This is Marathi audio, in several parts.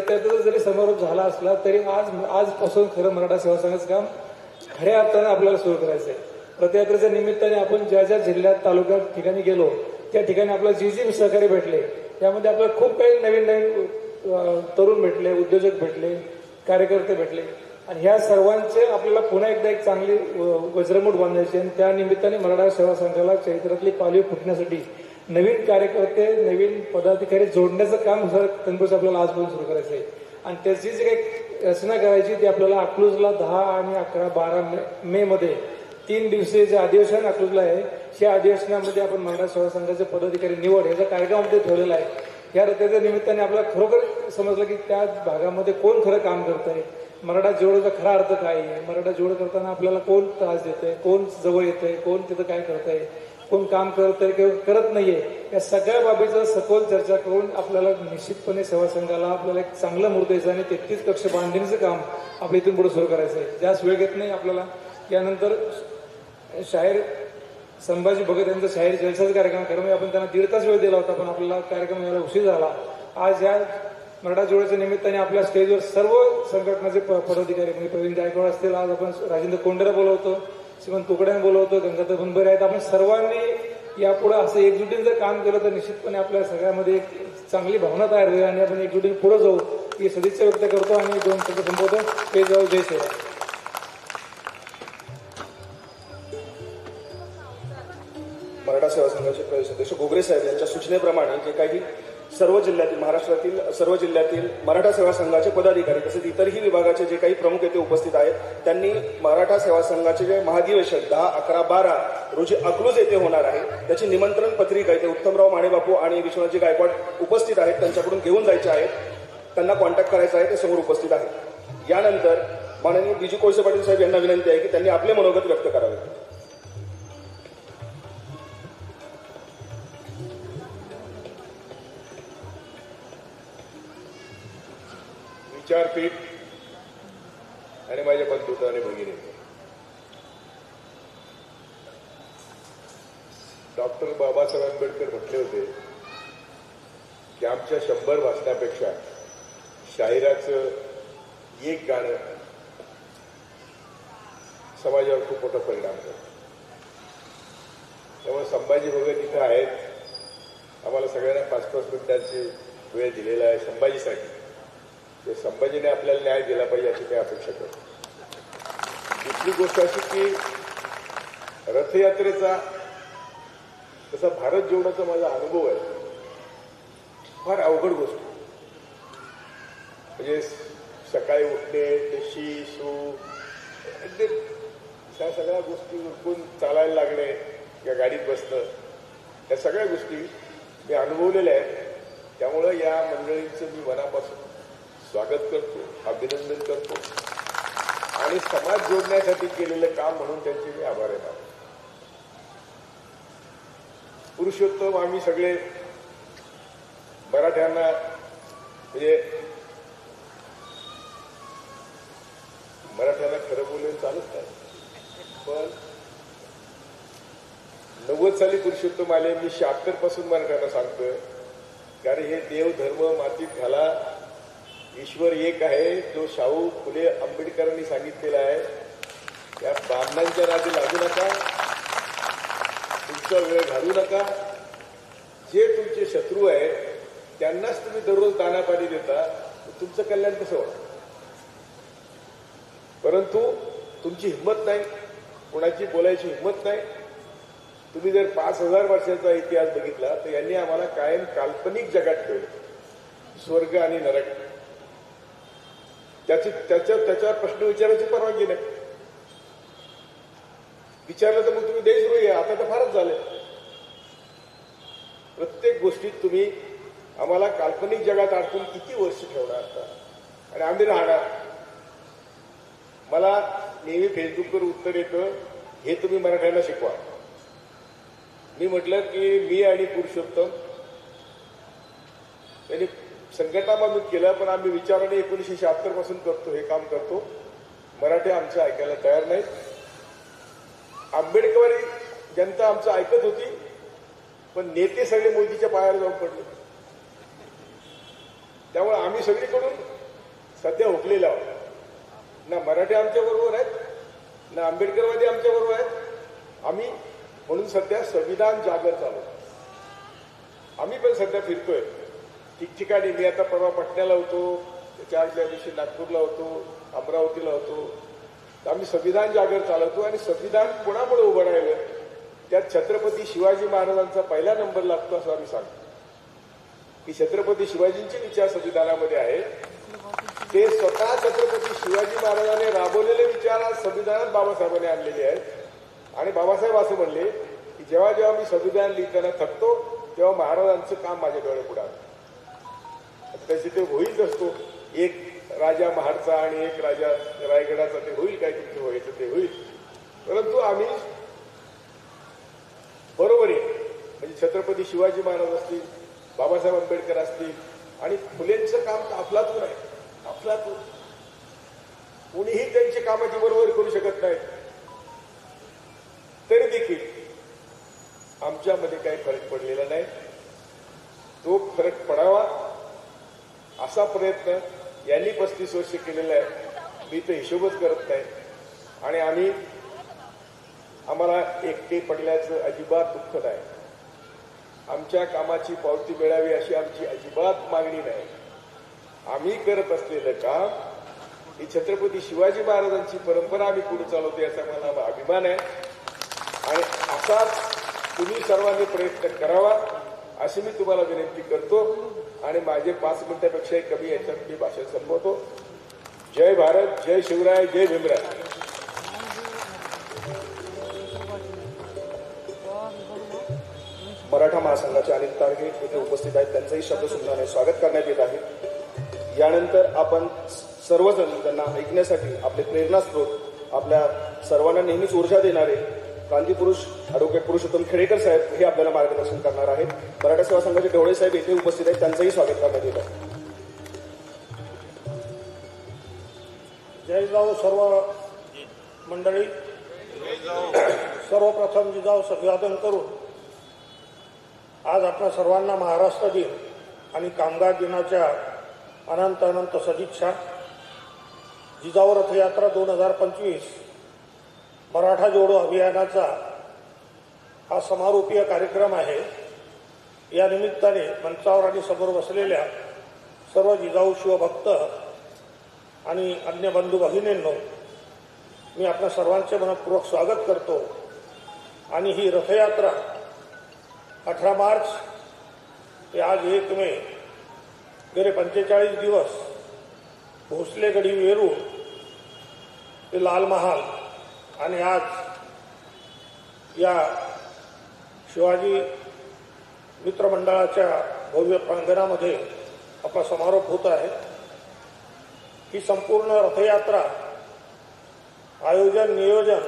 त्याचा जरी समारोप झाला असला तरी आज आजपासून खरं मराठा सेवा संघाचं काम खऱ्या अर्थानं आपल्याला सुरू करायचं आहे रथयात्रेच्या निमित्ताने आपण ज्या ज्या जिल्ह्यात तालुक्यात ठिकाणी गेलो त्या ठिकाणी आपल्याला जी जी सहकारी भेटले त्यामध्ये आपल्याला खूप काही नवीन नवीन तरुण भेटले उद्योजक भेटले कार्यकर्ते भेटले. आणि ह्या सर्वांचे आपल्याला पुन्हा एकदा एक चांगली अ, वज्रमूठ बांधायची आणि त्या निमित्ताने मराठा सेवा संघाला चैत्रातली पालवी फुटण्यासाठी नवीन कार्यकर्ते नवीन पदाधिकारी जोडण्याचं काम सर आपल्याला आजपासून सुरू करायचं आहे आणि त्याची जी काही रचना करायची ती आपल्याला अकलूजला दहा आणि अकरा बारा मे मध्ये तीन दिवसीय जे अधिवेशन अकलूजला आहे त्या अधिवेशनामध्ये आपण मराठा सेवा संघाचे पदाधिकारी निवड ह्याचा कार्यक्रम ठेवलेला आहे. या रथयात्रे निमित्ताने आपल्याला खरोखर समजलं की त्या भागामध्ये कोण खरं काम करत आहे मराठा जोडचा खरा अर्थ काय आहे? मराठा जोड करताना आपल्याला कोण त्रास देत आहे कोण जवळ येत आहे कोण तिथं काय करत आहे कोण काम करत आहे किंवा करत नाहीये या सगळ्या बाबीचं सखोल चर्चा करून आपल्याला निश्चितपणे सेवा संघाला आपल्याला एक चांगलं मूर्त द्यायचं आणि तेहतीस कक्ष बांधणीचं काम आपल्या इथून पुढे सुरू करायचं आहे. जास्त वेळ घेत नाही आपल्याला. यानंतर शाहीर संभाजी भगत यांचा शाहीर जलसाचा कार्यक्रम कारण आपण त्यांना दीड तास वेळ दिला होता पण आपल्याला कार्यक्रम यायला उशीर झाला. आज या मराठा जोड्याच्या निमित्ताने आपल्या स्टेजवर सर्व संघटनाचे पदाधिकारी म्हणजे प्रवीण गायकवाड असतील आज आपण राजेंद्र कोंडेरा बोलवतो. श्रीमंत तुकड्याने बोलवतो गंगाधर गुंबरे आहेत. आपण सर्वांनी यापुढे असं एकजुटीने जर काम केलं तर निश्चितपणे आपल्या सगळ्यामध्ये एक चांगली भावना तयार होईल आणि आपण एकजुटीने पुढे जाऊ ही सदिच्छा व्यक्त करतो आणि दोन शब्द संबोधन ते जाऊ जय सेवा मराठा सेवा संघाचे प्रवेश अध्यक्ष गोगरे साहेब यांच्या सूचनेप्रमाणे जे काही सर्व जिल्ह्यातील महाराष्ट्रातील सर्व जिल्ह्यातील मराठा सेवा संघाचे पदाधिकारी तसेच इतरही विभागाचे जे काही प्रमुख येथे उपस्थित आहेत त्यांनी मराठा सेवा संघाचे जे महाधिवेशन दहा अकरा बारा रोजी अकलूज येथे होणार आहे त्याची निमंत्रण पत्रिका इथे उत्तमराव माणेबापू आणि विश्वनाथजी गायकवाड उपस्थित आहेत त्यांच्याकडून घेऊन जायचे आहेत त्यांना कॉन्टॅक्ट करायचा आहे ते समोर उपस्थित आहेत. यानंतर माननीय बीजी कोळसे पाटील साहेब यांना विनंती आहे की त्यांनी आपले मनोगत व्यक्त करावे. विचारपीठ आणि माझ्या बंधुता आणि भगिनी डॉक्टर बाबासाहेब आंबेडकर म्हटले होते की आमच्या शंभर वाचण्यापेक्षा शाहिराचं एक गाणं समाजावर खूप मोठा परिणाम करतो त्यामुळे संभाजी भगत इथं आहेत. आम्हाला सगळ्यांना पाच पाच मिनिटांची वेळ दिलेला आहे संभाजीसाठी. ते संभाजीने आपल्याला न्याय दिला पाहिजे अशी काही अपेक्षा करतो. दुसरी गोष्ट अशी की रथयात्रेचा तसा भारत जोडण्याचा माझा अनुभव आहे. फार अवघड गोष्ट. म्हणजे सकाळी उठणे ते शी सू ह्या सगळ्या गोष्टी उठून चालायला लागणे या गाडीत बसणं या सगळ्या गोष्टी मी अनुभवलेल्या आहेत. त्यामुळं या मंडळींचं मी मनापासून स्वागत करतो अभिनंदन करतो. आणि समाज जोडण्यासाठी केलेलं काम म्हणून त्यांचे मी आभार आहे. पुरुषोत्तम आम्ही सगळे मराठ्यांना म्हणजे मराठ्यांना खरं बोलून चालत नाही. पण नव्वद साली पुरुषोत्तम आले मी शहात्तरपासून मराठ्यांना सांगतोय कारण हे देव धर्म मातीत घाला ईश्वर एक आहे जो शाहू फुले आंबेडकरांनी सांगितलेला आहे. त्या बांधांच्या नादी लागू नका. तुमचा वेळ घालू नका. जे तुमचे शत्रू आहेत त्यांनाच तुम्ही दररोज दाना पाणी देता तुमचं कल्याण कसं होणार? परंतु तुमची हिंमत नाही. कोणाची बोलायची हिंमत नाही. तुम्ही जर पाच हजार वर्षाचा इतिहास बघितला तर यांनी आम्हाला कायम काल्पनिक जगात ठेवलं. स्वर्ग आणि नरक. त्याची त्याच्या त्याच्यावर प्रश्न विचारायची परवानगी नाही. विचारलं तर मग तुम्ही देशद्रोही आता तर फारच झाले प्रत्येक गोष्टीत तुम्ही आम्हाला काल्पनिक जगात अडकून किती वर्ष ठेवणार आता आणि आम्ही राहणार. मला नेहमी फेसबुकवर उत्तर येतं हे तुम्ही मराठ्यांना शिकवा. मी म्हटलं की मी आणि पुरुषोत्तम त्यांनी संघटना बांधून केलं पण आम्ही विचाराने एकोणीसशे शहात्तरपासून करतो हे काम करतो. मराठी आमचं ऐकायला तयार नाहीत. आंबेडकरी जनता आमचं ऐकत होती पण नेते सगळे मोदीच्या पायावर जाऊन पडले. त्यामुळे आम्ही सगळीकडून सध्या हुकलेला आहोत. ना मराठी आमच्या बरोबर आहेत ना आंबेडकरवादी आमच्या बरोबर आहेत. आम्ही म्हणून सध्या संविधान जागर चालू. आम्ही पण सध्या फिरतोय. ठिकठिकाणी मी आता परवा पटण्याला होतो त्याच्या आदल्या दिवशी नागपूरला होतो अमरावतीला होतो. तर आम्ही संविधान जागर चालवतो आणि संविधान कोणामुळे उभं राहिलं? त्यात छत्रपती शिवाजी महाराजांचा पहिला नंबर लागतो असं आम्ही सांगतो. की छत्रपती शिवाजींचे विचार संविधानामध्ये आहेत. ते स्वतः छत्रपती शिवाजी महाराजांनी राबवलेले विचार आज संविधानात बाबासाहेबांनी आणलेले आहेत. आणि बाबासाहेब असं म्हणले की जेव्हा जेव्हा मी संविधान लिहिताना थकतो तेव्हा महाराजांचं काम माझ्या डोळ्यापुढे आलं. तसे ते होईच असतो एक राजा महाडचा आणि एक राजा रायगडाचा ते होईल काय तुमचं व्हायचं ते होईल. परंतु आम्ही बरोबर आहे. म्हणजे छत्रपती शिवाजी महाराज असतील बाबासाहेब आंबेडकर असतील आणि फुलेंचं काम तर अफलातून आहे. अफलातून कुणीही त्यांची कामाची बरोबर करू शकत नाही. तरी देखील आमच्यामध्ये काही फरक पडलेला नाही. तो फरक पडावा. असा प्रयत्न यांनी पस्तीस वर्ष केलेला आहे. मी तर हिशोबच करत नाही. आणि आम्ही आम्हाला एकटे पडल्याचं अजिबात दुःख नाही. आमच्या कामाची पावती मिळावी अशी आमची अजिबात मागणी नाही. आम्ही करत असलेलं काम ही छत्रपती शिवाजी महाराजांची परंपरा आम्ही पुढे चालवतो याचा मला अभिमान आहे. आणि असाच तुम्ही सर्वांनी प्रयत्न करावा. अशी मी तुम्हाला विनंती करतो आणि माझे पाच मिनिटापेक्षाही कमी याच्यात मी भाषण संपवतो. जय भारत जय शिवराय जय भीमराय. मराठा महासंघाचे अनिल तारगे इथे उपस्थित आहेत. त्यांचंही शब्दसुद्धाने स्वागत करण्यात येत आहे. यानंतर आपण सर्वजण त्यांना ऐकण्यासाठी आपले प्रेरणास्रोत आपल्या सर्वांना नेहमीच ऊर्जा देणारे क्रांतीपुरुष ॲडव्होकेट पुरुषोत्तम खेडेकर साहेब हे आपल्याला मार्गदर्शन करणार आहेत. मराठा सेवा संघाचे डोळे साहेब येथे उपस्थित आहेत. त्यांचंही स्वागत करण्यात येत आहे. जय जाऊ सर्व मंडळी. सर्वप्रथम जिजाऊ अभिवादन करून आज आपल्या सर्वांना महाराष्ट्र दिन आणि कामगार दिनाच्या अनंत अनंत सदिच्छा. जिजाऊ रथयात्रा दोन हजार पंचवीस मराठा जोडो अभियानाचा हा समारोपीय कार्यक्रम आहे. या निमित्ताने मंचावर आणि समोर बसलेल्या सर्व जिजाऊ शिवभक्त आणि अन्य बंधू भगिनींनो मी आपल्या सर्वांचे मनपूर्वक स्वागत करतो. आणि ही रथयात्रा अठरा मार्च ते आज एक मे गेले पंचेचाळीस दिवस भोसलेगडी वेरूळ ते लाल महाल आणि आज या शिवाजी मित्रमंडळाच्या भव्य प्रांगणामध्ये आपला समारोप होत आहे. ही संपूर्ण रथयात्रा आयोजन नियोजन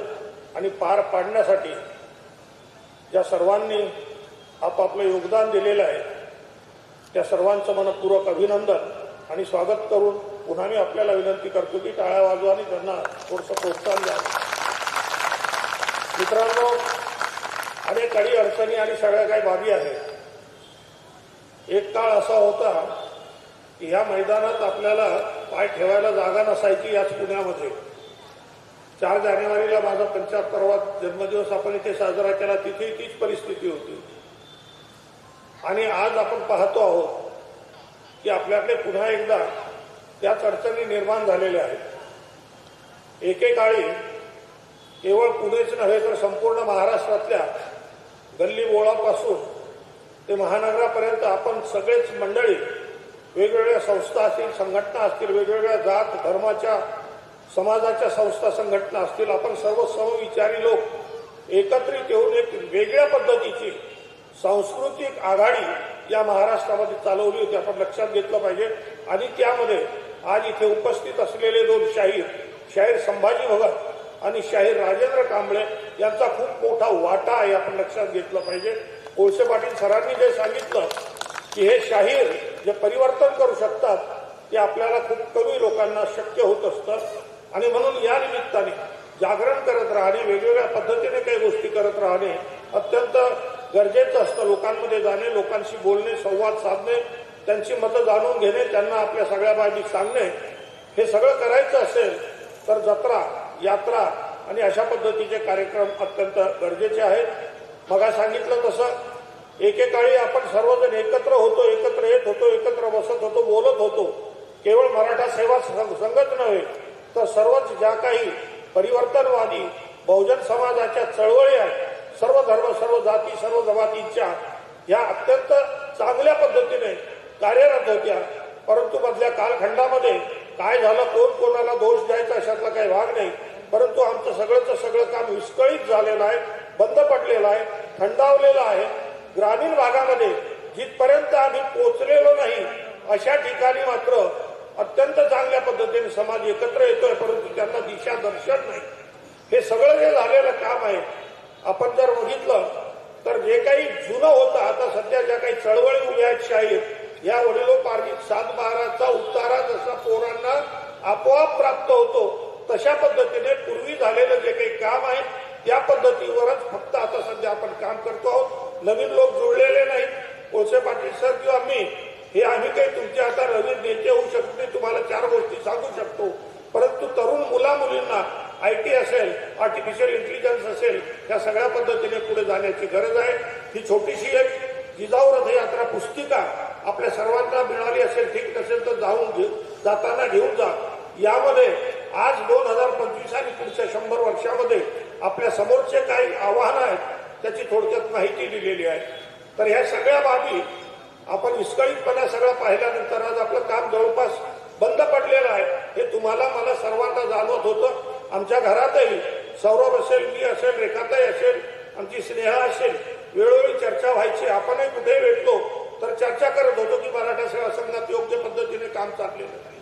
आणि पार पाडण्यासाठी ज्या सर्वांनी आपापलं योगदान दिलेलं आहे त्या सर्वांचं मनपूर्वक अभिनंदन आणि स्वागत करून पुन्हा मी आपल्याला विनंती करतो की टाळ्या वाजवा आणि त्यांना थोडंसं प्रोत्साहन द्यावं मित्रांनो अनेक अडी अडचणी आणि सगळ्या काही बाबी आहेत. एक काळ असा होता की ह्या मैदानात आपल्याला पाय ठेवायला जागा नसायची याच पुण्यामध्ये. चार जानेवारीला माझा पंच्याहत्तरवा जन्मदिवस आपण इथे साजरा केला तिथे तीच परिस्थिती होती. आणि आज आपण पाहतो आहोत की आपल्याकडे पुन्हा एकदा त्याच अडचणी निर्माण झालेल्या आहेत. एकेकाळी केवळ पुणेच नव्हे तर संपूर्ण महाराष्ट्रातल्या गल्ली बोळापासून ते महानगरापर्यंत आपण सगळेच मंडळी वेगवेगळ्या संस्था असतील संघटना असतील वेगवेगळ्या जात धर्माच्या समाजाच्या संस्था संघटना असतील आपण सर्व समविचारी लोक एकत्रित येऊन एक वेगळ्या पद्धतीची सांस्कृतिक आघाडी या महाराष्ट्रामध्ये चालवली होती. आपण लक्षात घेतलं पाहिजे. आणि त्यामध्ये आज इथे उपस्थित असलेले दोन शाहीर शाहीर संभाजी भगत आणि शाहीर राजेंद्र कांबळे यांचा खूप मोठा वाटा आहे आपण लक्षात घेतलं पाहिजे. कोळसे पाटील सरांनी जे सांगितलं की हे शाहीर जे परिवर्तन करू शकतात ते आपल्याला खूप कमी लोकांना शक्य होत असतं. आणि म्हणून या निमित्ताने जागरण करत राहणे वेगवेगळ्या पद्धतीने काही गोष्टी करत राहणे अत्यंत गरजेचं असतं लोकांमध्ये जाणे लोकांशी बोलणे संवाद साधणे त्यांची मतं जाणून घेणे त्यांना आपल्या सगळ्या बाबी सांगणे हे सगळं करायचं असेल तर जत्रा यात्रा आणि अशा पद्धतीचे कार्यक्रम अत्यंत गरजेचे आहेत. मगा सांगितलं तसं. एकेकाळी आपण सर्वजण एकत्र होतो एकत्र येत होतो एकत्र बसत होतो बोलत होतो. केवळ मराठा सेवा संघ- संघच नव्हे तर सर्वच ज्या काही परिवर्तनवादी बहुजन समाजाच्या चळवळी आहेत सर्व धर्म सर्व जाती सर्व जमातींच्या या अत्यंत चांगल्या पद्धतीने कार्यरत होत्या. परंतु मधल्या कालखंडामध्ये काय झालं कोण कोणाला दोष द्यायचा अशातला काही भाग नाही. परंतु आमचं सगळंच सगळं काम विस्कळीत झालेलं आहे बंद पडलेलं आहे थंडावलेलं आहे. ग्रामीण भागामध्ये जिथपर्यंत आम्ही पोचलेलो नाही अशा ठिकाणी मात्र अत्यंत चांगल्या पद्धतीने समाज एकत्र येतोय परंतु त्यांना दिशादर्शन नाही. हे सगळं जे झालेलं काम आहे आपण जर बघितलं तर जे काही जुनं होतं आता सध्या ज्या काही चळवळी उभ्या आहेत शाहीर या वडिलोपार्जित सात बाराचा उतारा जसा पोरांना आपोआप प्राप्त होतो तशा पद्धतीने पूर्वी झालेलं जे काही काम आहे त्या पद्धतीवरच फक्त आता सध्या आपण काम करतो आहोत. नवीन लोक जुळलेले नाहीत. कोळसे पाटील सर किंवा मी हे आम्ही काही तुमचे आता नवीन नेते होऊ शकत नाही तुम्हाला चार गोष्टी सांगू शकतो. परंतु तरुण मुला मुलींना आय टी असेल आर्टिफिशियल इंटेलिजन्स असेल या सगळ्या पद्धतीने पुढे जाण्याची गरज आहे. ही छोटीशी एक जिजाऊ रथयात्रा पुस्तिका आपल्या सर्वांना मिळाली असेल ठीक नसेल तर जाऊन घेऊ जाताना घेऊन जा. यामध्ये आज दोन हजार पंचवीस आणि पुढच्या शंभर वर्षामध्ये आपल्या समोरचे काही आव्हानं आहेत त्याची थोडक्यात माहिती दिलेली आहे. तर ह्या सगळ्या बाबी आपण विस्कळीतपणा सगळं पाहिल्यानंतर आज आपलं काम जवळपास बंद पडलेलं आहे. हे तुम्हाला मला सर्वांना जाणवत होतं. आमच्या घरातही सौरभ असेल मी असेल रेखाताई असेल आमची स्नेहा असेल वेळोवेळी चर्चा व्हायची. आपणही कुठे भेटलो तर चर्चा करत होतो की मराठा सेवा संघात योग्य पद्धतीने काम चाललेलं आहे.